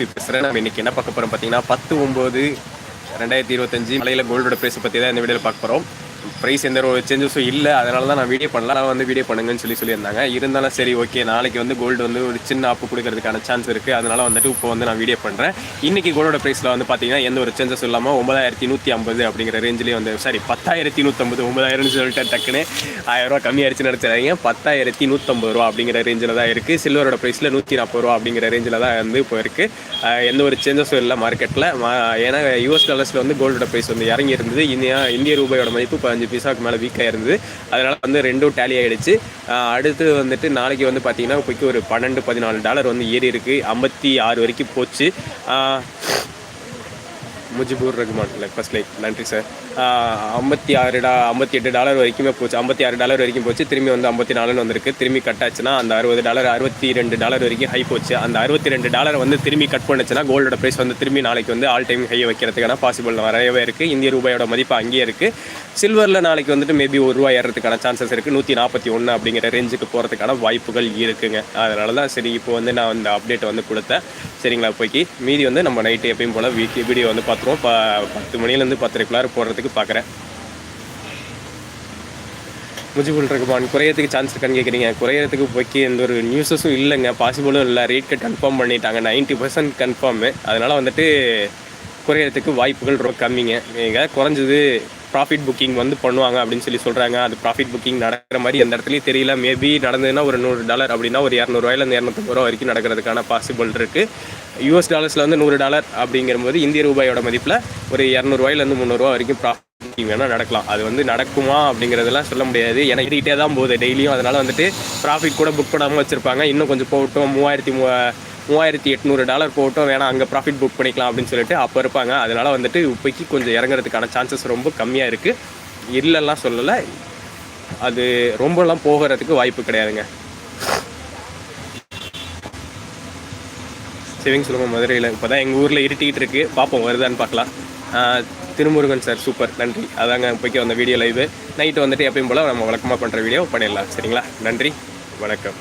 SP பேசுகிறேன் நம்ம இன்றைக்கி என்ன பார்க்க போகிறோம் பார்த்தீங்கன்னா பத்து ஒம்பது ரெண்டாயிரத்தி இருபத்தஞ்சு மலையில் கோல்டோட ப்ரைஸ் பற்றி தான் இந்த வீடியோவில் பார்க்க போகிறோம் ப்ரைஸ் எந்த ஒரு சேஞ்சஸும் இல்லை. அதனால தான் நான் வீடியோ பண்ணல. நான் வந்து வீடியோ பண்ணுங்கன்னு சொல்லி சொல்லியிருந்தாங்க. இருந்தாலும் சரி ஓகே நாளைக்கு வந்து கோல்டு வந்து ஒரு சின்ன ஆப்பு கொடுக்கறதுக்கான சான்ஸ் இருக்குது அதனால் வந்துட்டு இப்போ வந்து நான் வீடியோ பண்ணுறேன் இன்றைக்கி கோல்டோட ப்ரைஸில் வந்து பார்த்தீங்கன்னா எந்த ஒரு சேஞ்சஸும் இல்லாமல் ஒன்பதாயிரத்தி நூற்றி ஐம்பது அப்படிங்கிற ரேஞ்சிலே வந்து சாரி பத்தாயிரத்தி நூற்றம்பது ஒன்பதாயிரம்னு சொல்லிட்டு டக்குன்னு ஆயிரம் ரூபா கம்மியாயிருச்சு நினச்சிடாதீங்க. பத்தாயிரத்தி நூற்றம்பது ரூபா அப்படிங்கிற ரேஞ்சில் தான் இருக்குது சில்வரோட ப்ரைஸில் நூற்றி நாற்பது ரூபா அப்படிங்கிற ரேஞ்சில் தான் வந்து இப்போ இருக்குது எந்த ஒரு சேஞ்சஸும் இல்லை மார்க்கெட்டில் ஏன்னா யூஎஸ் டாலர்ஸில் வந்து கோல்டோட ப்ரைஸ் வந்து இறங்கி இருந்தது இந்தியா இந்திய ரூபாயோட மதிப்பு அஞ்சு பைசாவுக்கு மேலே வீக்காக இருந்தது. அதனால் வந்து ரெண்டும் டேலி ஆகிடுச்சு அடுத்து வந்துட்டு நாளைக்கு வந்து பார்த்திங்கன்னா இப்போக்கி ஒரு பன்னெண்டு பதினாலு டாலர் வந்து ஏறி இருக்குது ஐம்பத்தி ஆறு வரைக்கும் போச்சு. Mujibur Rahman like first like நன்றி சார் ஐம்பத்தி ஆறு டா ஐம்பத்தி எட்டு டாலர் வரைக்குமே போச்சு. ஐம்பத்தி ஆறு டாலர் வரைக்கும் போச்சு. திரும்பி வந்து ஐம்பத்தி நாலுன்னு வந்திருக்கு. திரும்பி கட் ஆச்சுன்னா அந்த அறுபது டாலர் அறுபத்தி ரெண்டு டாலர் வரைக்கும் ஹை போச்சு. அந்த அறுபத்தி ரெண்டு டாலர் வந்து திரும்பி கட் பண்ணுச்சுன்னா கோல்டோட ப்ரைஸ் வந்து திரும்பி நாளைக்கு வந்து ஆல் டைம் ஹை வைக்கிறதுக்கான பாசிபிள் நிறையவே இருக்குது இந்திய ரூபாயோட மதிப்பு அங்கேயே இருக்குது சில்வரில் நாளைக்கு வந்துட்டு மேபி ஒரு ரூபாய் ஏறதுக்கான சான்சஸ் இருக்குது நூற்றி நாற்பத்தி ஒன்று அப்படிங்கிற ரேஞ்சுக்கு போகிறதுக்கான வாய்ப்புகள் இருக்குங்க. அதனால தான் சரி இப்போ வந்து நான் அந்த அப்டேட் வந்து கொடுத்தேன். சரிங்களா போய்க்கு. மீதி வந்து நம்ம நைட்டு எப்பயும் போல் வீக் வீடியோ வந்து பார்த்துருவோம். ப பத்து மணிலேருந்து பத்தரைக்குள்ளார போடுறதுக்கு பார்க்குறேன் முஜிபுல் ரகுமான் குறையறதுக்கு சான்ஸ் இருக்கான்னு கேட்குறீங்க குறையறதுக்கு போய்க்கு எந்த ஒரு நியூஸஸும் இல்லைங்க. பாசிபிளும் இல்லை. ரேட் கட் கன்ஃபார்ம் பண்ணிட்டாங்க நைன்ட்டி பர்சன்ட் கன்ஃபார்மு அதனால் வந்துட்டு குறையறதுக்கு வாய்ப்புகள் ரொம்ப கம்மிங்க. நீங்கள் குறைஞ்சது ப்ராஃபிட் புக்கிங் வந்து பண்ணுவாங்க அப்படின்னு சொல்லி சொல்கிறாங்க அது ப்ராஃபிட் புக்கிங் நடக்கிற மாதிரி எந்த இடத்துலையும் தெரியல. மேபி நடந்ததுன்னா ஒரு நூறு டாலர் அப்படின்னா ஒரு இரநூறுவாயிலேருந்து இரநூத்தம்பது ரூபா வரைக்கும் நடக்கிறதுக்கான பாசிபிள் இருக்குது யூஎஸ் டாலர்ஸில் வந்து நூறு டாலர் அப்படிங்கிறபோது இந்திய ரூபாயோட மதிப்பில் ஒரு இரநூறுவாயிலேருந்து முந்நூறுரூவா வரைக்கும் ப்ராஃபிட் புக்கிங் வேணால் நடக்கலாம். அது வந்து நடக்குமா அப்படிங்கிறதெல்லாம் சொல்ல முடியாது. ஏன்னா ஏறிட்டே தான் போகுது டெய்லியும். அதனால் வந்துட்டு ப்ராஃபிட் கூட புக் பண்ணாமல் வச்சுருப்பாங்க. இன்னும் கொஞ்சம் போகட்டும். மூவாயிரத்தி மூ மூவாயிரத்தி எட்நூறு டாலர் போட்டோம் வேணாம் அங்கே ப்ராஃபிட் புக் பண்ணிக்கலாம் அப்படின்னு சொல்லிட்டு அப்போ இருப்பாங்க. அதனால் வந்துட்டு இப்போக்கி கொஞ்சம் இறங்குறதுக்கான சான்சஸ் ரொம்ப கம்மியாக இருக்குது இல்லைலாம் சொல்லலை. அது ரொம்பலாம் போகிறதுக்கு வாய்ப்பு கிடையாதுங்க. சேவிங் சொல்லுவோம் மதுரையில் இப்போ தான் எங்கள் ஊரில் இருட்டிக்கிட்டு இருக்கு. பார்ப்போம் வருதான்னு பார்க்கலாம். திருமுருகன் சார் சூப்பர் நன்றி. அதாங்க இப்போக்கி வந்த வீடியோ லைவு நைட்டு வந்துட்டு எப்பயும் போல் நம்ம வழக்கமாக பண்ணுற வீடியோ பண்ணிடலாம். சரிங்களா? நன்றி வணக்கம்.